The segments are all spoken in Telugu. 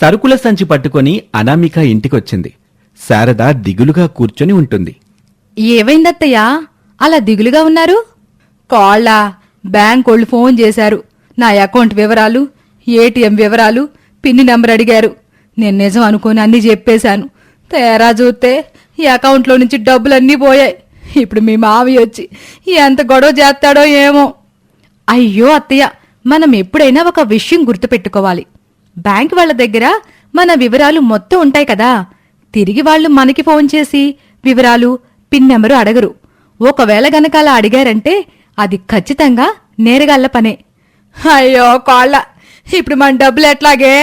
సరుకుల సంచి పట్టుకొని అనామిక ఇంటికొచ్చింది. శారద దిగులుగా కూర్చొని ఉంటుంది. ఏమైందత్తయ్యా? అలా దిగులుగా ఉన్నారు? కాళ్ళ బ్యాంక్ వాళ్ళు ఫోన్ చేశారు. నా అకౌంట్ వివరాలు ఏటీఎం వివరాలు పిన్ని నెంబర్ అడిగారు. నేను నిజం అనుకుని అన్నీ చెప్పేశాను. తేరా చూస్తే ఈ అకౌంట్లో నుంచి డబ్బులన్నీ పోయాయి. ఇప్పుడు మీ మావి వచ్చి ఎంత గొడవ చేస్తాడో ఏమో. అయ్యో అత్తయ్య మనం ఎప్పుడైనా ఒక విషయం గుర్తుపెట్టుకోవాలి. బ్యాంక్ వాళ్ళ దగ్గర మన వివరాలు మొత్తం ఉంటాయి కదా. తిరిగి వాళ్ళు మనకి ఫోన్ చేసి వివరాలు పిన్ నెంబరు అడగరు. ఒకవేళ గనక అలా అడిగారంటే అది ఖచ్చితంగా నేరగాళ్ళ పనే. అయ్యో కాళ్ళ! ఇప్పుడు మన డబ్బులు ఎట్లాగే?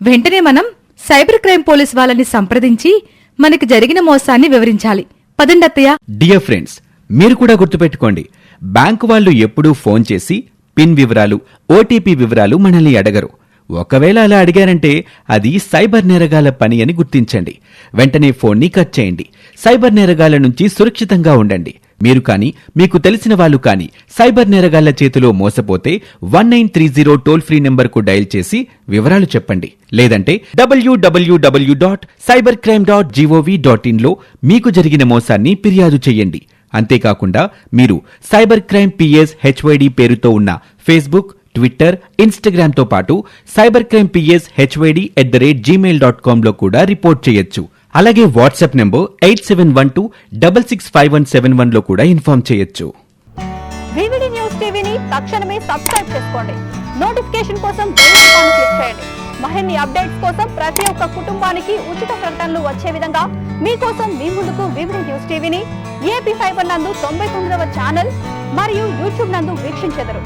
వెంటనే మనం సైబర్ క్రైమ్ పోలీస్ వాళ్ళని సంప్రదించి మనకి జరిగిన మోసాన్ని వివరించాలి. పదండత్తయ్య డియర్ ఫ్రెండ్స్ మీరు కూడా గుర్తుపెట్టుకోండి. బ్యాంకు వాళ్ళు ఎప్పుడూ ఫోన్ చేసి పిన్ వివరాలు ఓటీపీ వివరాలు మనల్ని అడగరు. ఒకవేళ అలా అడిగారంటే అది సైబర్ నేరగాల పని అని గుర్తించండి. వెంటనే ఫోన్ని కట్ చేయండి. సైబర్ నేరగాల నుంచి సురక్షితంగా ఉండండి. మీరు కానీ మీకు తెలిసిన వాళ్ళు కానీ సైబర్ నేరగాళ్ళ చేతిలో మోసపోతే one nine three zero toll free నెంబర్కు డయల్ చేసి వివరాలు చెప్పండి. లేదంటే W W W dot cyber crime dot G O V dot ఇన్లో మీకు జరిగిన మోసాన్ని ఫిర్యాదు చేయండి. అంతేకాకుండా మీరు సైబర్ క్రైమ్ పిఎస్ హెచ్వైడి పేరుతో ఉన్న ఫేస్బుక్ ట్విట్టర్ ఇన్స్టాగ్రామ్తో పాటు cyber crime PS HYD at the rate Gmail dot కామ్లో కూడా రిపోర్ట్ చేయొచ్చు. అలాగే WhatsApp number eight seven one two double six five one seven వన్లో కూడా ఇన్ఫార్మ్ చేయొచ్చు. వివిడి న్యూస్ టీవీని తక్షణమే సబ్స్క్రైబ్ చేసుకోండి. నోటిఫికేషన్ కోసం క్లిక్ చేయండి. మరిన్ని అప్డేట్స్ కోసం ప్రతి ఒక్క కుటుంబానికి ఉచిత ప్రకటనలు వచ్చే విధంగా మీకోసం మీ ముందుకు వివిడి న్యూస్ టీవీని ఏపీ ఫైబర్ నందు తొంభై తొమ్మిదవ ఛానల్ మరియు యూట్యూబ్ నందు వీక్షించెదరు.